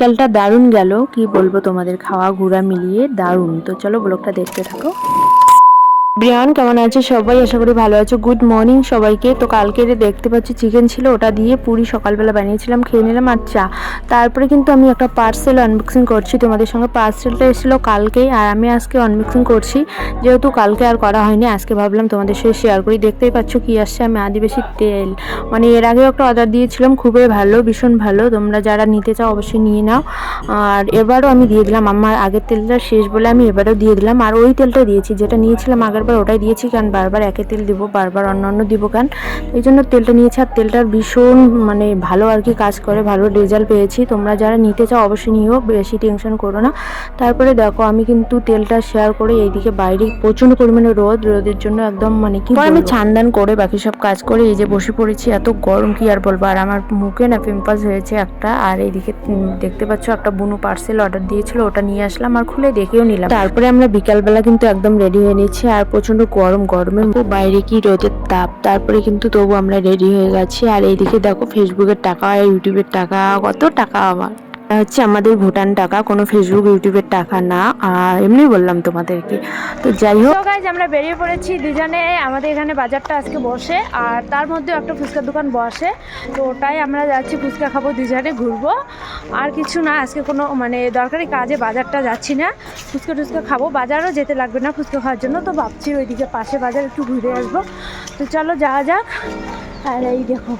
বিকালটা দারুণ গেল। কি বলব তোমাদের খাওয়া ঘোরা মিলিয়ে দারুণ। তো চলো ব্লগটা দেখতে থাকো। ব্রিয়ান কেমন আছে সবাই? আশা করি ভালো আছো। গুড মর্নিং সবাইকে। তো কালকে দেখতে পাচ্ছি চিকেন ছিল, ওটা দিয়ে পুরি সকালবেলা বানিয়েছিলাম, খেয়ে নিলাম আর চা। তারপরে কিন্তু আমি একটা পার্সেল আনবক্সিং করছি। তোমাদের সঙ্গে পার্সেলটা এসেছিল কালকেই, আর আমি আজকে আনবক্সিং করছি। যেহেতু কালকে আর করা হয়নি, আজকে ভাবলাম তোমাদের সাথে শেয়ার করি। দেখতেই পাচ্ছ কি আসছে, আমি আদিবাসী তেল। মানে এর আগেও একটা অর্ডার দিয়েছিলাম, খুবই ভালো, ভীষণ ভালো। তোমরা যারা নিতে চাও অবশ্যই নিয়ে নাও। আর এবারও আমি দিয়ে দিলাম, আমার আগের তেলটা শেষ বলে আমি এবারও দিয়ে দিলাম। আর ওই তেলটা দিয়েছি, যেটা নিয়েছিলাম আগেরবার ওটাই দিয়েছি কারণ বারবার একে তেল দিব বারবার অন্য অন্য দিব কারণ এই জন্য তেলটা নিয়েছি আর তেলটার ভীষণ মানে ভালো আর কি কাজ করে ভালো রেজাল্ট পেয়েছি। তোমরা যারা নিতে চাও অবশ্যই নিও বেশি টেনশন করো না। তারপরে দেখো আমি কিন্তু তেলটা শেয়ার করে এইদিকে বাইরে প্রচণ্ড পরিমাণে রোদ রোদের জন্য একদম মানে কি আমি ছানদান করে বাকি সব কাজ করে এই যে বসে পড়েছি এত গরম কি আর বলব? আর আমার মুখে না পিম্পলস হয়েছে একটা আর এইদিকে দেখতে পাচ্ছ একটা বুনু পার্সেল অর্ডার দিয়েছিল ওটা নিয়ে আসলাম আর খুলে দেখেও নিলাম। তারপরে আমরা বিকালবেলা কিন্তু একদম রেডি হয়ে নিয়েছি আর প্রচণ্ড গরম, গরমে বাইরে কি রোদের তাপ, তারপরে কিন্তু তবু আমরা রেডি হয়ে গেছি। আর এইদিকে দেখো ফেসবুকের টাকা ইউটিউবের টাকা, কত টাকা আমার। হচ্ছে আমাদের ভুটান টাকা, কোনো ফেসবুক ইউটিউবের টাকা না। আর এমনি বললাম তোমাদেরকে। তো যাই হোক। গাইজ আমরা বেরিয়ে পড়েছি দুজনে। আমাদের এখানে বাজারটা আজকে বসে, আর তার মধ্যে একটা ফুচকার দোকান বসে। তো ওটাই আমরা যাচ্ছি, ফুচকা খাব দুজনে, ঘুরবো। আর কিছু না, আজকে কোনো মানে দরকারি কাজে বাজারটা যাচ্ছি না। ফুচকা টুচকা খাব। বাজারও যেতে লাগবে না ফুচকা খাওয়ার জন্য। তো ভাবছি ওইদিকে পাশে বাজার একটু ঘুরে আসব। তো চলো যাওয়া যাক। আর এই দেখো,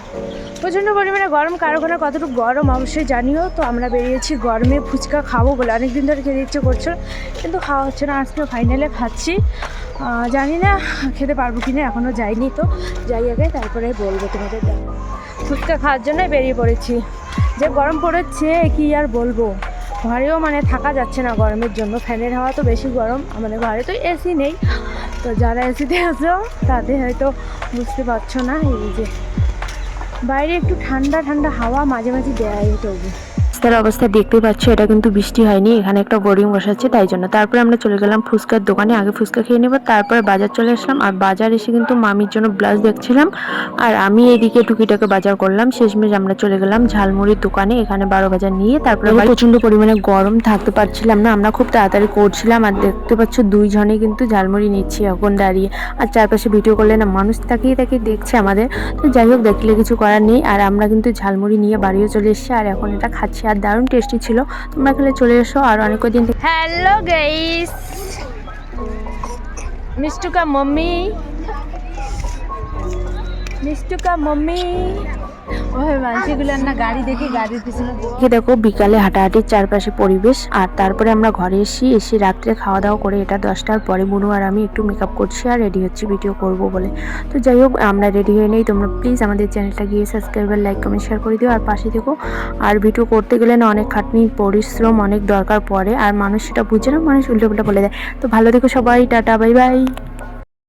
প্রচণ্ড পরিমাণে গরম, কারও কোনো কতটুকু গরম অবশ্যই জানিও। তো আমরা বেরিয়েছি গরমে ফুচকা খাব বলে, অনেকদিন ধরে খেতে ইচ্ছে করছিল কিন্তু খাওয়া হচ্ছে না, আজকে ফাইনালে খাচ্ছি। জানি না খেতে পারব কি না এখনও যাইনি তো, যাই আগে, তারপরে বলব তোমাদের ফুচকা খাওয়ার জন্যই বেরিয়ে পড়েছি। যে গরম পড়েছে, কি আর বলব? ঘরেও মানে থাকা যাচ্ছে না গরমের জন্য, ফ্যানের হাওয়া তো বেশি গরম, আমাদের ঘরে তো এসি নেই। তো যারা এসিতে আছো, তাদের হয়তো বুঝতে পারছ না, এই যে বাইরে একটু ঠান্ডা ঠান্ডা হাওয়া মাঝে মাঝে দেয় তবু রাস্তার অবস্থা দেখতে পাচ্ছ এটা কিন্তু বৃষ্টি হয়নি এখানে একটা বোরিং বসাচ্ছে তাই জন্য। তারপরে আমরা চলে গেলাম ফুচকার দোকানে আগে ফুচকা খেয়ে নেব তারপরে বাজার চলে আসলাম আর বাজার এসে কিন্তু মামির জন্য ব্লাউজ দেখছিলাম আর আমি এদিকে টুকিটাকে বাজার করলাম শেষমেশ আমরা চলে গেলাম ঝালমুড়ির দোকানে এখানে বারো বাজার নিয়ে তারপরে বাড়ি প্রচণ্ড পরিমাণে গরম থাকতে পারছিলাম না আমরা খুব তাড়াতাড়ি করছিলাম আর দেখতে পাচ্ছ দুইজনে কিন্তু ঝালমুড়ি নিচ্ছি এখন দাঁড়িয়ে আর চারপাশে ভিডিও করলে না মানুষ তাকিয়ে তাকিয়ে দেখছে আমাদের তো যাই হোক দেখলে কিছু করার নেই আর আমরা কিন্তু ঝালমুড়ি নিয়ে বাড়িও চলে এসেছি আর এখন এটা খাচ্ছি আর দারুণ টেস্টি ছিল। তোমরা খেলে চলে এসো আর অনেক দিন হ্যালো গাইস মিষ্টুকা মম্মি। মিষ্টুকা মম্মি। গাড়ি দেখি দেখে দেখো বিকালে হাঁটাহাঁটির চারপাশে পরিবেশ, আর তারপরে আমরা ঘরে এসি এসে রাত্রে খাওয়া দাওয়া করে এটা দশটার পরে বুনু আর আমি একটু মেকআপ করছি আর রেডি হচ্ছি ভিডিও করব বলে। তো যাই হোক, আমরা রেডি হয়ে নেই, তোমরা প্লিজ আমাদের চ্যানেলটা গিয়ে সাবস্ক্রাইব লাইক কমেন্ট শেয়ার করে দিও, আর পাশে থেকো। আর ভিডিও করতে গেলে না অনেক খাটনি, পরিশ্রম অনেক দরকার পড়ে, আর মানুষ সেটা বুঝে না, মানুষ উল্টো বলে দেয়। তো ভালো থেকো সবাই, টাটা বাই বাই